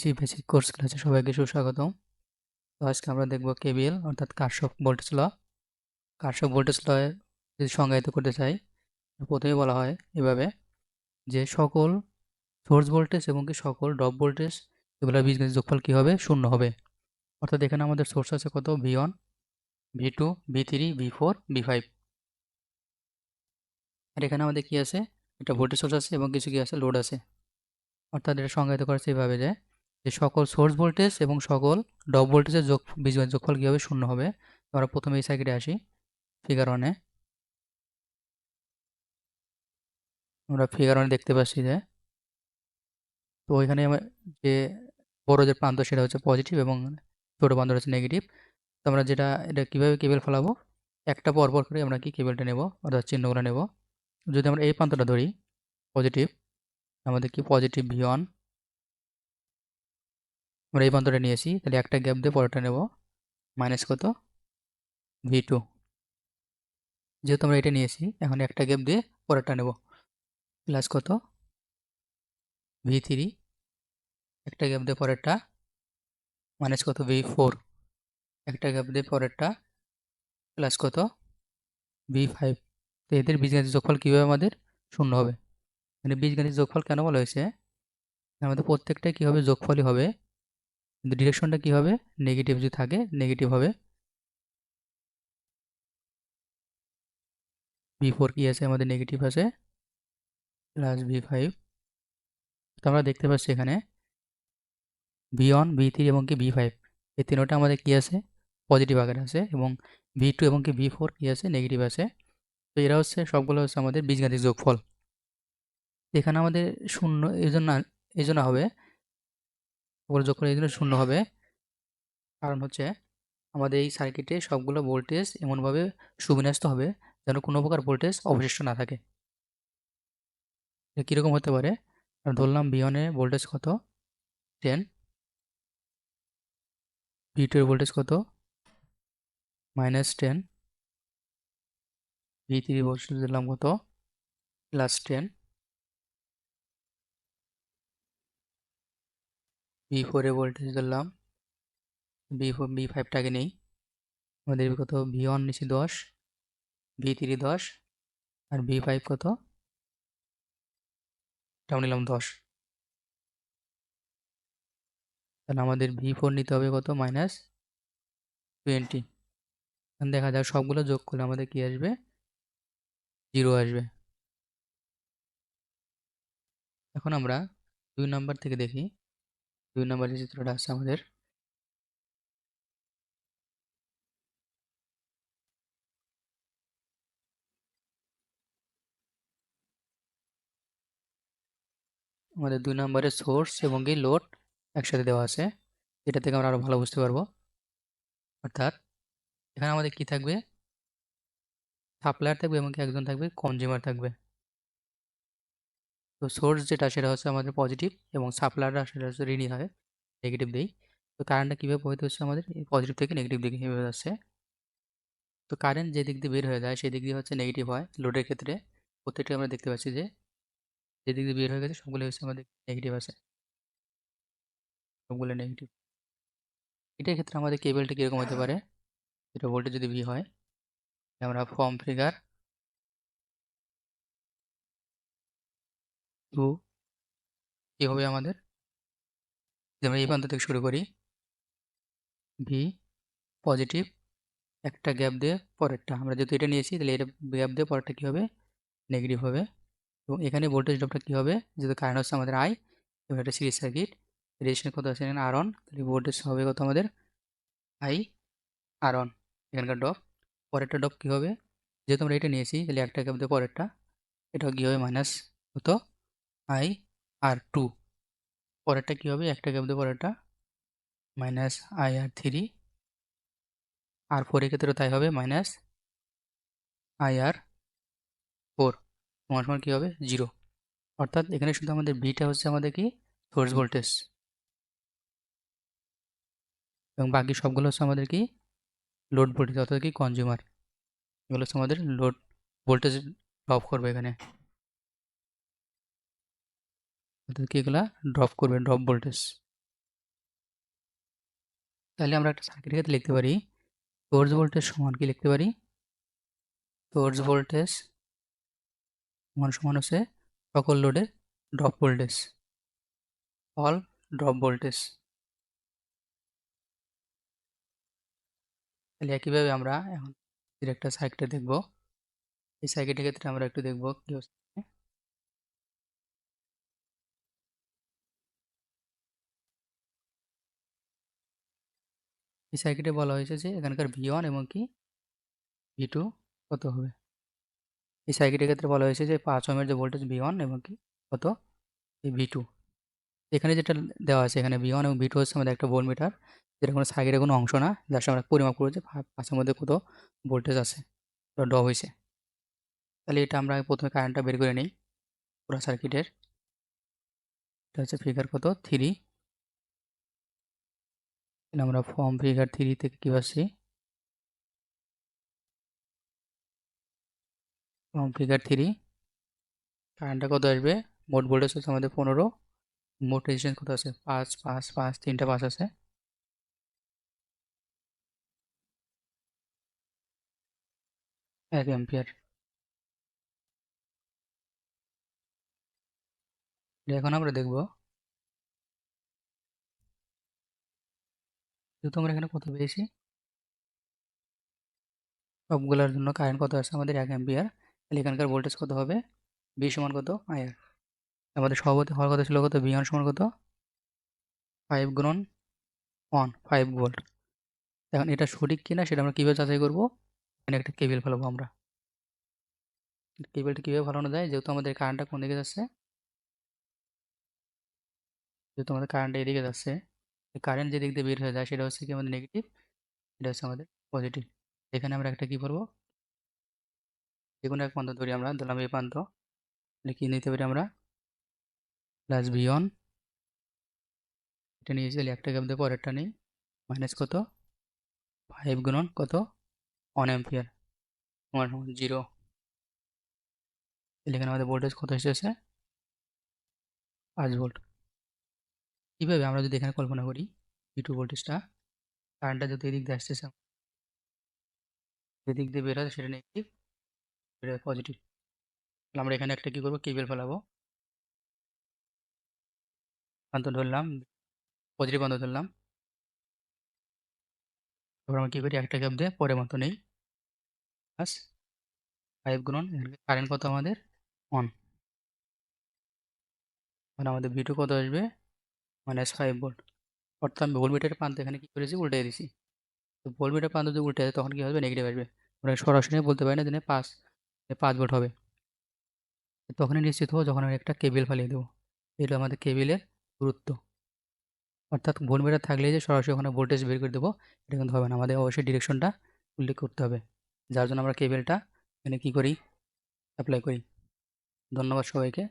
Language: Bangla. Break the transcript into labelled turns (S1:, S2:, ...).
S1: ডিসি বেসিক কোর্স ক্লাসে সবাইকে সুস্বাগতম। তো আজকে আমরা দেখব কেবিএল অর্থাৎ কারশফ ভোল্টেজ ল কারশফ ভোল্টেজ ল যদি সংজ্ঞায়িত করতে চাই প্রথমে বলা হয় এভাবে যে সকল সোর্স ভোল্টেজ এবং কি সকল ড্রপ ভোল্টেজ এগুলোর বীজগণিত যোগফল কী হবে? শূন্য হবে। অর্থাৎ এখানে আমাদের সোর্স আছে কত? V one V two V three V four V five আর এখানে আমাদের কি আছে? একটা ভোল্টেজ সোর্স আছে এবং কিছু কি আছে? লোড আছে। অর্থাৎ এটা সংজ্ঞায়িত করেছে এইভাবে যে যে সকল সোর্স ভোল্টেজ এবং সকল ডব ভোল্টেজের যোগ বীজগণিত যোগফল কী হবে শূন্য হবে? আমরা প্রথমে এই সাইকেটে আসি ফিগার ওয়ানে আমরা ফিগার ওয়ানে দেখতে পাচ্ছি যে, তো ওইখানে যে বড় যে প্রান্ত সেটা হচ্ছে পজিটিভ এবং ছোটো প্রান্ত হচ্ছে নেগেটিভ তো আমরা যেটা, এটা কীভাবে কেবল ফেলাবো? একটা পর পর করে আমরা কি কেবলটা নেব? অর্থাৎ চিহ্নগুলো নেব। যদি আমরা এই প্রান্তটা ধরি পজিটিভ আমাদের কি পজিটিভ ভি ওয়ান আমরা এই প্রান্তটা নিয়েছি। তাহলে একটা গ্যাপ দিয়ে পরেরটা নেব। মাইনাস কত? ভি টু যেহেতু আমরা এটা নিয়েছি, এখন একটা গ্যাপ দিয়ে পরেরটা নেব। প্লাস কত? ভি থ্রি একটা গ্যাপ দিয়ে পরেরটা। মাইনাস কত? ভি ফোর একটা গ্যাপ দিয়ে পরেরটা। প্লাস কত? ভি ফাইভ তো এদের বীজগাণিতিক যোগফল কীভাবে আমাদের শূন্য হবে? মানে বীজগাণিতিক যোগফল কেন বলা হয়েছে? আমাদের প্রত্যেকটাই কী হবে যোগফলই হবে? কিন্তু ডিরেকশনটা কী হবে? নেগেটিভ যদি থাকে, নেগেটিভ হবে। ভি ফোর কী আছে? আমাদের নেগেটিভ আছে। Plus V five. তো আমরা দেখতে পাচ্ছি এখানে ভি ওয়ান, ভি থ্রি এবং কি ভি ফাইভ। এই তিনোটা আমাদের কী আছে? পজিটিভ আকারে আছে এবং ভি টু এবং কি ভি ফোর কী আছে? নেগেটিভ আছে। তো এরা হচ্ছে, সবগুলো হচ্ছে আমাদের বীজগাণিতিক যোগফল। এখানে আমাদের শূন্য এই জন্য এই জন্য হবে ওগুলো যোগ করে এই শূন্য হবে, কারণ হচ্ছে আমাদের এই সার্কিটে সবগুলো ভোল্টেজ এমনভাবে সুবিন্যস্ত হবে যেন কোনো প্রকার ভোল্টেজ অবশিষ্ট না থাকে। কীরকম হতে পারে? ধরলাম বিয়নের ভোল্টেজ কত? টেন ভি টু এর ভোল্টেজ কত? Minus ten V three voltage দিলাম কত? প্লাস টেন বি ফোরে ভোল্টেজ ধরলাম। বি ফোর বি ফাইভটাকে নেই। আমাদের কত ভি ওয়ান নিচে দশ ভি থ্রি দশ, আর ভি ফাইভ কত? এটাও নিলাম দশ। তাহলে আমাদের ভি ফোর নিতে হবে কত? মাইনাস টোয়েন্টি দেখা যাক সবগুলো যোগ করলে আমাদের কি আসবে? জিরো আসবে। এখন আমরা দুই নাম্বার থেকে দেখি। দুই নম্বরের চিত্রটা আছে আমাদের। আমাদের দুই নম্বরের সোর্স এবং কি লোড একসাথে দেওয়া আছে। এটা থেকে আমরা আরও ভালো বুঝতে পারব। অর্থাৎ এখানে আমাদের কি থাকবে? সাপ্লায়ার থাকবে এবং কি একজন থাকবে? কনজিউমার থাকবে। তো সোর্স যেটা সেটা হচ্ছে আমাদের পজিটিভ এবং সাপ্লায়াররা সেটা হচ্ছে ঋণী হয় নেগেটিভ দিই তো কারেন্টটা কীভাবে প্রবাহিত হচ্ছে আমাদের? পজিটিভ থেকে নেগেটিভ দিকে কীভাবে যাচ্ছে। তো কারেন্ট যে দিক দিয়ে বের হয়ে যায়, সেই দিক দিয়ে হচ্ছে নেগেটিভ হয় লোডের ক্ষেত্রে। প্রত্যেকটি আমরা দেখতে পাচ্ছি যে যে দিক দিয়ে বের হয়ে গেছে সবগুলো হচ্ছে আমাদের নেগেটিভ আছে। সবগুলো নেগেটিভ এটার ক্ষেত্রে আমাদের কেবলটা কীরকম হতে পারে? এটা ভোল্টেজ যদি ভি হয়, আমরা ফর্ম ফিগার টু কী হবে আমাদের? আমরা এই প্রান্ত থেকে শুরু করি। ভি পজিটিভ একটা গ্যাপ দিয়ে পরেরটা। আমরা যেহেতু এটা নিয়েছি, তাহলে এটা গ্যাপ দিয়ে পরেরটা কী হবে? নেগেটিভ হবে। এবং এখানে ভোল্টেজ ড্রপটা কী হবে? যেহেতু কারেন্ট হচ্ছে আমাদের আই এবং একটা সিরিজ সার্কিট রেজিস্ট্যান্স কত আছে? এখানে আর অন তাহলে ভোল্টেজ হবে কত আমাদের? আই আর অন এখানকার ড্রপ পরেরটা ড্রপ কী হবে? যেহেতু আমরা এটা নিয়েছি, তাহলে একটা গ্যাপ দিয়ে পরেরটা। এটা কী হবে? মাইনাস কত আই আর টু পরেরটা কী হবে? একটা গ্যাপ দিয়ে পরেরটা। Minus I R three R ফোরের ক্ষেত্রে তাই হবে। মাইনাস আই আর ফোর তোমার সময় কী হবে? জিরো অর্থাৎ এখানে শুধু আমাদের বিটা হচ্ছে আমাদের কি? সোর্স ভোল্টেজ এবং বাকি সবগুলো হচ্ছে আমাদের কি? লোড ভোল্টেজ অর্থাৎ কি কনজিউমার এগুলো হচ্ছে আমাদের লোড ভোল্টেজ ড্রপ করবে এখানে। কি এগুলা? ড্রপ করবে ড্রপ ভোল্টেজ তাহলে আমরা একটা সার্কিটের ক্ষেত্রে লিখতে পারি সোর্স ভোল্টেজ সমান কি লিখতে পারি? সোর্স ভোল্টেজ সমান সমান হচ্ছে সকল লোডে drop voltage all drop voltage তাহলে একইভাবে আমরা এখন একটা সার্কিটে দেখব। এই সার্কিটের ক্ষেত্রে আমরা একটু দেখব কি হচ্ছে এই সার্কিটে বলা হয়েছে যে, এখানকার ভি ওয়ান এবং কি? ভি টু কত হবে? এই সার্কিটের ক্ষেত্রে বলা হয়েছে যে, পাঁচ ওমের যে ভোল্টেজ ভি ওয়ান এবং কি, কত? এই ভি টু এখানে যেটা দেওয়া আছে, এখানে ভি ওয়ান এবং ভি টু হচ্ছে আমাদের একটা ভোল্ট মিটার যেটা কোনো সার্কিটের কোনো অংশ না, যার সঙ্গে আমরা পরিমাপ করব যে পাঁচের মধ্যে কত ভোল্টেজ আছে ড্র হয়েছে। তাহলে এটা আমরা প্রথমে কারেন্টটা বের করে নিই, পুরো সার্কিটের এটা হচ্ছে ফিগার কত? থ্রি আমরা ফর্ম ফিগার থ্রি থেকে কী পাচ্ছি? ফর্ম ফিগার থ্রি কারেন্টটা কত আসবে? মোট ভোল্টেজ হচ্ছে আমাদের পনেরো। মোট রেজিস্ট্যান্স কত আছে? পাঁচ পাঁচ পাঁচ, তিনটা পাঁচ আছে। এক এম্পিয়ার এখন আমরা দেখব যেহেতু আমরা এখানে কত পেয়েছি? সবগুলোর জন্য কারেন্ট কত আছে আমাদের? এক অ্যাম্পিয়ার তাহলে এখানকার ভোল্টেজ কত হবে? বি সমান কত? আয়ার আমাদের সভাপতি হওয়ার কথা ছিল কত? বি ওয়ান সমান কত? ফাইভ গ্রন ওয়ান ফাইভ ভোল্ট এখন এটা সঠিক কিনা সেটা আমরা কীভাবে যাচাই করব? এখানে একটা কেবিল ফেলাবো আমরা। কেবিলটা কীভাবে ফেলানো যায়? যেহেতু আমাদের কারেন্টটা কোন দিকে যাচ্ছে? যেহেতু আমাদের কারেন্টটা এদিকে যাচ্ছে। কারেন্ট যে দিক দিয়ে বের হয়ে যায় সেটা হচ্ছে কি আমাদের নেগেটিভ এটা হচ্ছে আমাদের পজিটিভ এখানে আমরা একটা কি করব? যে কোনো এক প্রান্ত ধরি আমরা, ধরলাম এই প্রান্ত। কি নিতে পারি আমরা? প্লাস ভি ওয়ান এটা তাহলে একটা গ্যাপ দিয়ে পরেরটা নেই মাইনাস কত? ফাইভ গুণন কত? ওয়ান অ্যাম্পিয়ার ওয়ান জিরো এখানে আমাদের ভোল্টেজ কত এসেছে? পাঁচ ভোল্ট কীভাবে আমরা যদি এখানে কল্পনা করি টু ভোল্টেজটা কারেন্টটা যদি এদিক দিয়ে আসতেছে যেদিক দিয়ে বের হয় সেটা নেগেটিভ এটা পজিটিভ তাহলে আমরা এখানে একটা কী করব? কেবল ফেলাবো। প্রান্ত ধরলাম পজিটিভ প্রান্ত ধরলাম। তারপর আমরা কী করি? একটা গ্যাপ দিয়ে পরে মতো নেই। প্লাস ফাইভ গুণন কারেন্ট কত আমাদের? অন মানে আমাদের ভিটু কত আসবে? Minus five volt. অর্থাৎ আমি ভোল্টমিটারের প্রান্ত এখানে কী করেছি? উল্টে দিয়েছি তো ভোল্টমিটার প্রান্ত যদি উল্টে যায় তখন কী হবে? নেগেটিভ আসবে। আমরা সরাসরি বলতে পারি না যে পাঁচ পাঁচ ভোল্ট হবে। তখনই নিশ্চিত হব যখন আমি একটা কেবিল ফালিয়ে দেবো। এটা আমাদের কেবিলের গুরুত্ব। অর্থাৎ ভোল্টমিটার থাকলে যে সরাসরি ওখানে ভোল্টেজ বের করে দেবো, এটা কিন্তু হবে না। আমাদের অবশ্যই ডিরেকশনটা উল্লেখ করতে হবে। যার জন্য আমরা কেবেলটা এখানে কী করি? অ্যাপ্লাই করি। ধন্যবাদ সবাইকে।